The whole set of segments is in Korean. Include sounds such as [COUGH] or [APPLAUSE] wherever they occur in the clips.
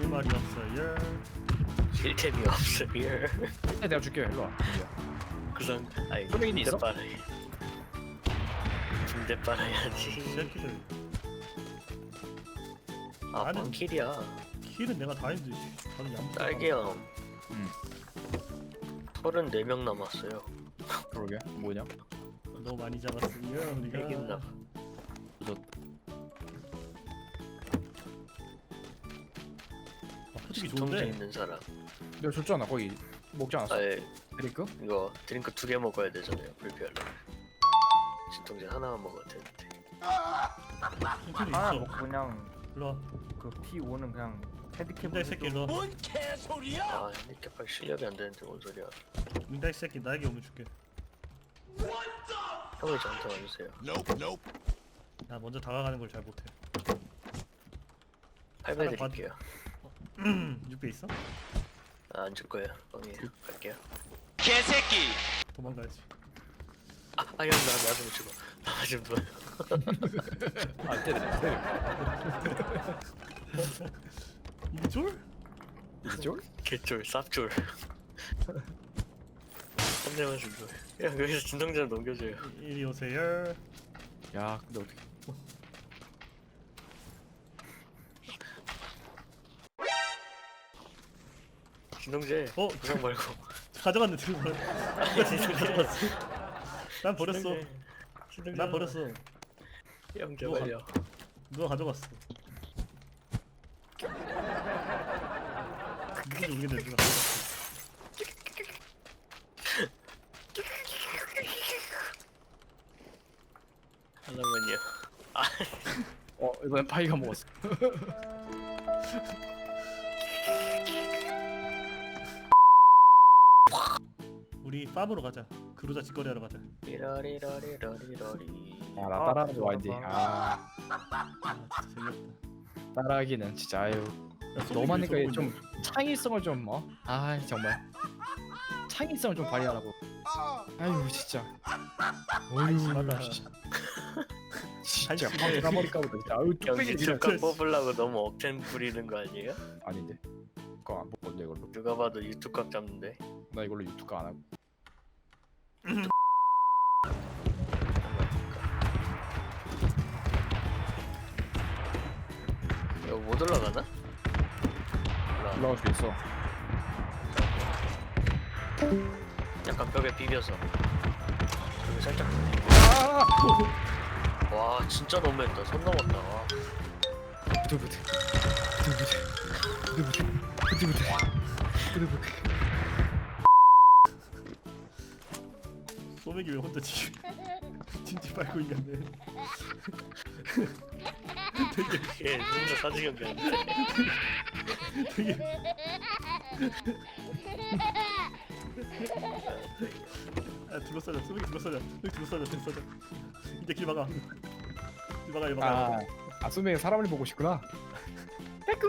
그 말이 없어요. 실템이 없어요. 네, 내가 줄게 일로 와 그런 아이 소맥이니 있어? 빨아야 군대 빨아야지. 새끼들 아 나는- 빵킬이야. 킬은 내가 다 다들 양. 딸기형. 응. 34명 남았어요. 그러게 뭐냐 너무 많이 잡았어요. 우리가. 이긴다. 솔직히 통제 좋은데. 있는 사람. 내가 줬잖아 거기 먹지 않았어 아예 드링크? 이거 드링크 두 개 먹어야 되잖아요. 불피하려. 진통제 하나만 먹어도 되는데. 하나 있어. 먹고 그냥 일로 와. 그 P5는 그냥 헤드캡 민다 이 새끼 너. 아 이렇게 빨리 실력이 안 되는데 뭔 소리야. 민다 이 새끼 나에게 오면 줄게. 형이 저한테 와주세요. 나 먼저 다가가는 걸 잘 못해. 8배 하나 받- 드릴게요. 6배 있어? 아, 안줄 거예요. 형이 갈게요. 도망가야지. 아, 아, 형, 나, 나좀 주고. 나좀 줘. 아 때려 때려 이게 쫄? 이쪽? 개쫄, 쌉쫄. 한 대만 좀 줘. 야, 여기서 진통제를 넘겨줘요. 이리 오세요. 야 근데 어떻게 진통제. 어? 부상 말고. [LAUGHS] 가져갔네 들고. 가져갔어. 난 버렸어. 진통제 난. 버렸어. 형, 제발요. 누가 가져갔어. 누군지 모르겠는데 누가 가져갔어. 아, 어 이번엔 파이가 먹었어 [LAUGHS] 우리 팜으로 가자. 그로자 직거래하러 가자. 리라리라리라리라리. 야나 아, 따라하는 거 좋아. 아아 진짜 재미없다. 따라하기는 진짜 아유 야, 소맥이 너만 왜 하니까 쏘고 좀? 창의성을 좀 어 아 정말 창의성을 좀 발휘하라고 아유 진짜 어휴 심하다. 씨. 진짜. 방 나버릴까 보다 진짜 아유 형, 뚝배기 진짜 유튜브 뽑으려고 너무 억텐 부리는 거 아니에요? 아닌데 그거 안 먹었네 이걸로 누가 봐도 유튜브 각 잡는데. 나 이걸로 유튜브 안 하고 이거 못 올라가나? 올라가. 올라갈 수 있어. 약간 벽에 비벼서. 여기 살짝. 와 진짜 너무했다. 손 넘었다. 와. 부들부들. 부들부들. 부들부들. 부들부들. 부들부들 소맥이 왜 혼자 지금 [LAUGHS] 진지 빨고 있냐네. [LAUGHS] 되게 얘 진짜 사진 경기하는데 되게 아 둘러싸자. 소맥이 둘러싸자. 소맥 둘러싸자. 둘러싸자. 이제 길 막아. 길 막아 길 막아. 아, 아 수명이 사람을 보고 싶구나. 여기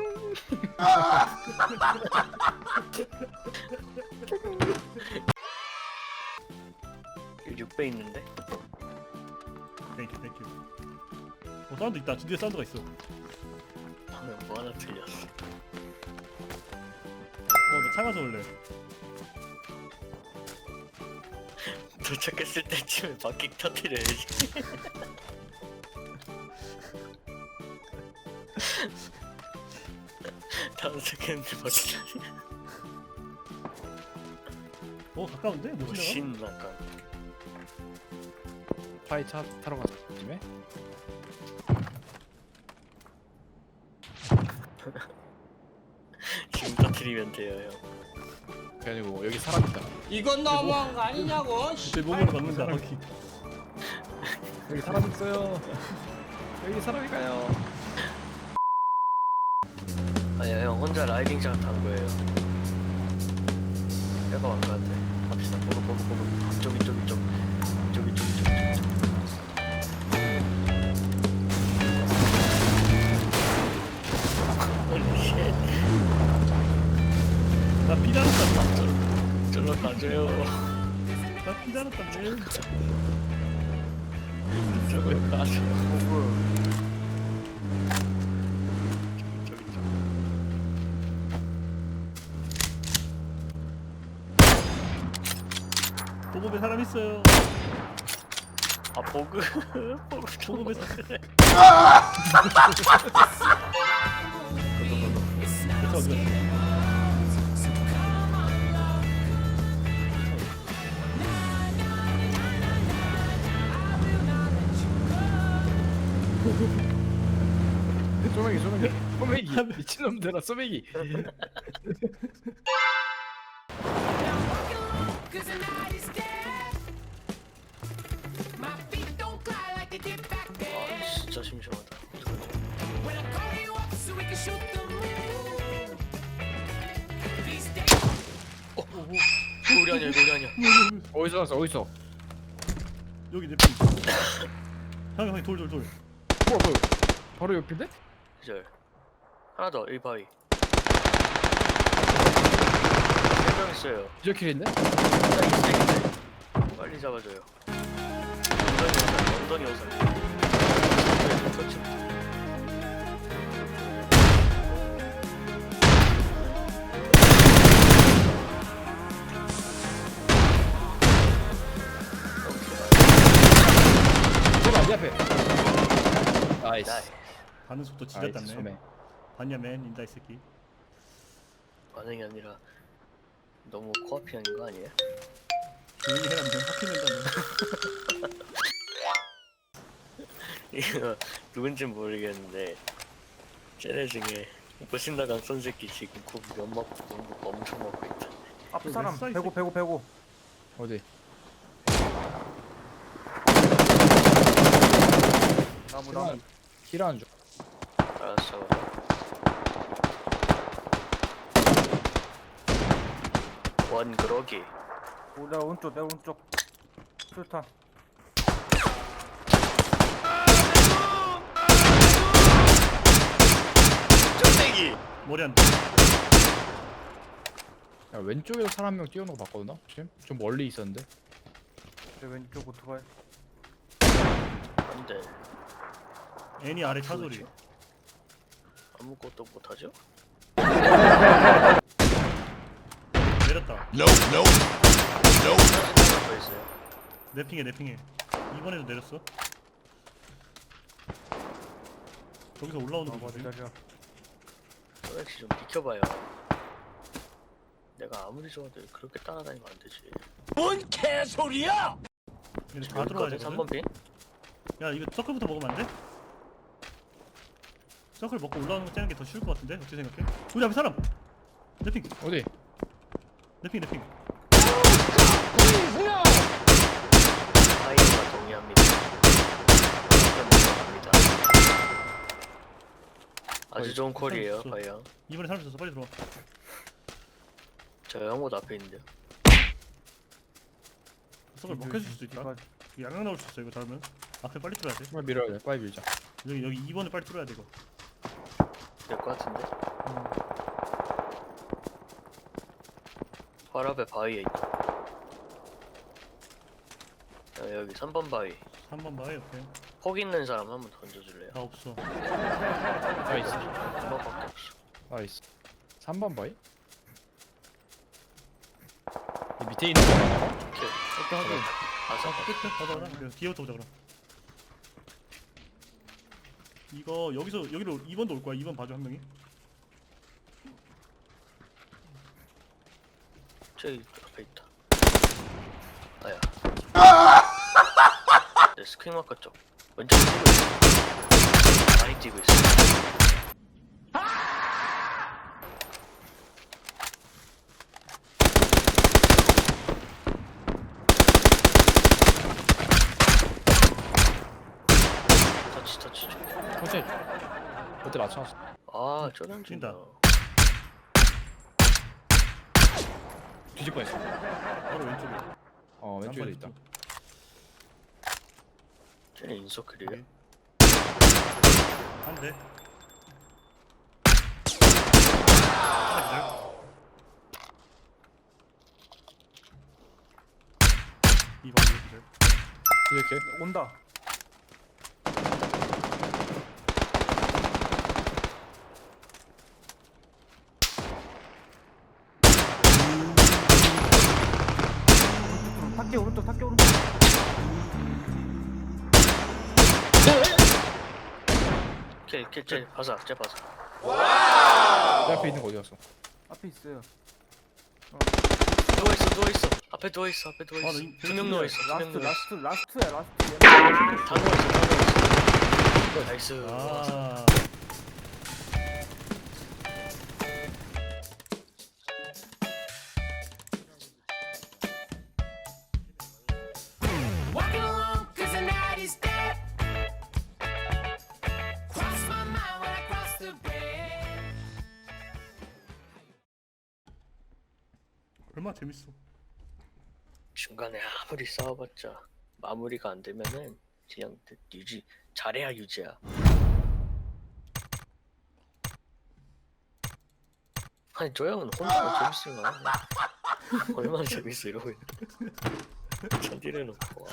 [LAUGHS] 6배 있는데? 땡큐 땡큐 어 사운드 있다. 뒤에 사운드가 있어. 하면 뭐 하나 틀렸어? 어나 차가서 올래. [LAUGHS] 도착했을 때쯤에 바퀴 터뜨려야지. [LAUGHS] 다 도착했는데 바퀴 터뜨려 어 가까운데? 못 지나가? 신 아까 파이 차 타러 가자 집에. 지금 터뜨리면 돼요 형. 그게 아니고 여기 사람 있다. 이건 너무한 거 아니냐고. 내 몸으로 막는다. 바퀴 여기 사람 있어요. [LAUGHS] 여기 사람이 가요? 아니야 형 혼자 라이딩샷 한 거예요. 내가 왕가한테 갑시다. 보고 보고 보고. 이쪽 이쪽 이쪽 이쪽 이쪽 기다렸단다 질렀다줘요 나 기다렸단데요 저거 나줘요 보급에 사람 있어요 아 보그 보그 보급에 사람 미친놈들아 소맥이. 아 진짜 심심하다. 어, 우리 아니야 이거 우리 아니야. 어디서 왔어 어디서 여기 내 핑. 형이 형이 돌 돌 돌. 뭐야 뭐야 바로 옆인데? 기절. 하나 더 1바위. 세명 있어요. 기저킬인데? 딱 있어 빨리 잡아줘요. 엉덩이 오살, 엉덩이 오살. 네, 터치. 저거 어디 앞에 나이스 나이스. 반응 속도 지렸다네. 소맥 봤냐 맨 인다 이 새끼. 반응이 아니라 너무 코앞이 아닌 거 아니에요? 조용히 해라 넌 확인된다네. 이거 누군지 모르겠는데 쟤네 중에 무신 나간 손새끼 지금 그 면막 공부 엄청 먹고 있다. 앞왜 사람 써, 이 배고 배고 배고 어디? 나무 나무 힐하는 중 알았어. 원 그러기. 오, 내 오른쪽 내 오른쪽 수탄 쫀대기. 머리 안 돼. 야 왼쪽에서 사람 한 명 뛰어오는 거 봤거든 나 지금? 좀 멀리 있었는데 내 왼쪽 오토바이 안돼. 애니 아래 차 소리. 아무것도 못하죠? [LAUGHS] 내렸다. 더 있어요. 내 핑해 내 핑해. 이번에도 내렸어. 저기서 올라오는 아 거. 자리야 소렉씨 좀 비켜봐요. 내가 아무리 좋아도 그렇게 따라다니면 안 되지. 근데 다 여기거든, 되거든. 3번 핀? 야 이거 서클부터 먹으면 안 돼? 서클 먹고 올라오는 거 째는 게 더 쉬울 것 같은데? 어떻게 생각해? 우리 앞에 사람! 내핑! 어디? 내핑 내핑 아이가 동의합니다. 합니다. 아주 어이, 좋은 콜이에요. 바이양. 이번에 사람 있었어 빨리 들어와 저 형옷 앞에 있는데요. 서클 먹혀줄 수도 있다 양양 나올 수 있어 이거 잘하면 앞에 빨리 뚫어야 돼 정말 밀어야 돼 빨리 밀자 여기 여기 2번에 빨리 뚫어야 돼 이거 될 것 같은데. 활 앞에 바위에 있다. 야, 여기 3번 바위. 3번 봐요 옆에 폭 있는 사람 한번 던져줄래요? 다 없어 나이스 한 번밖에 없어. 나이스 3번 바이? 이 밑에 있는 거 하나? 오케이. 오케이 하자 아싸. 끝에 가자 가자 그래 뒤에부터 보자 그럼 이거 여기서 여기로 2번도 올 거야 2번 봐줘 한 명이 저기 앞에 있다. 아야. [LAUGHS] 내 스크린 마커 쪽. 왼쪽 뛰고 있어. 많이 뛰고 있어. 터치 터치 좀. 터치 그때 맞춰놨어 아 저런 뛴다. 중이다. 뒤질 뻔했어. 바로 왼쪽에. 어 왼쪽에 있다. 쟤네 인서클이래. 한대. 이번 이번 이렇게? 온다 킬킬쟤 봐서 쟤 봐서. 내 앞에 있는 거 어디 갔어? 앞에 있어요. 누워 있어 누워 있어. 앞에 누워 있어 앞에 누워 아, 나 있어. 이- 두명 누워 있어 두명 라스트 누워 있어. 라스트 라스트야 라스트. 다 누워 있어 다 누워 있어. 나이스. 아 얼마나 재밌어 중간에 아무리 싸워봤자 마무리가 안 되면은 그냥 유지 잘해야 유지야. 아니 저 형은 혼자 재밌을까? [LAUGHS] 얼마나 재밌어 이러고 있는. 천디를 [LAUGHS] 놓고. 와.